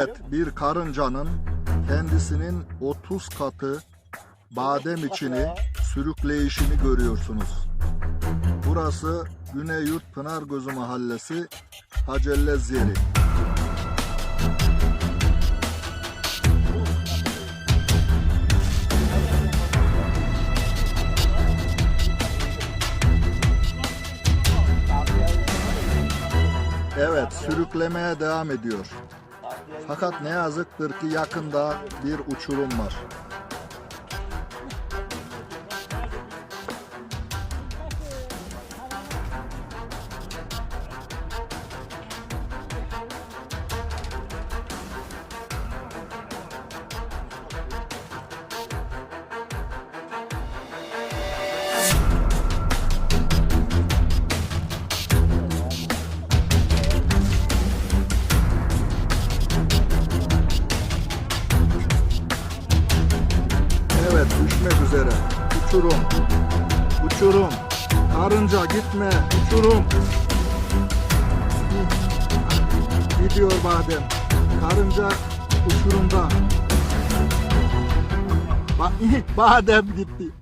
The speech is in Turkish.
Evet, bir karıncanın kendisinin 30 katı badem içini sürükleyişini görüyorsunuz. Burası Güneyyurt Pınargözü Mahallesi Hacellez yeri. Evet, sürüklemeye devam ediyor. Fakat ne yazıktır ki yakında bir uçurum var. Evet, düşmek üzere. Uçurum. Uçurum. Karınca gitme. Uçurum. Gidiyor badem. Karınca uçurumda. Ba badem gitti.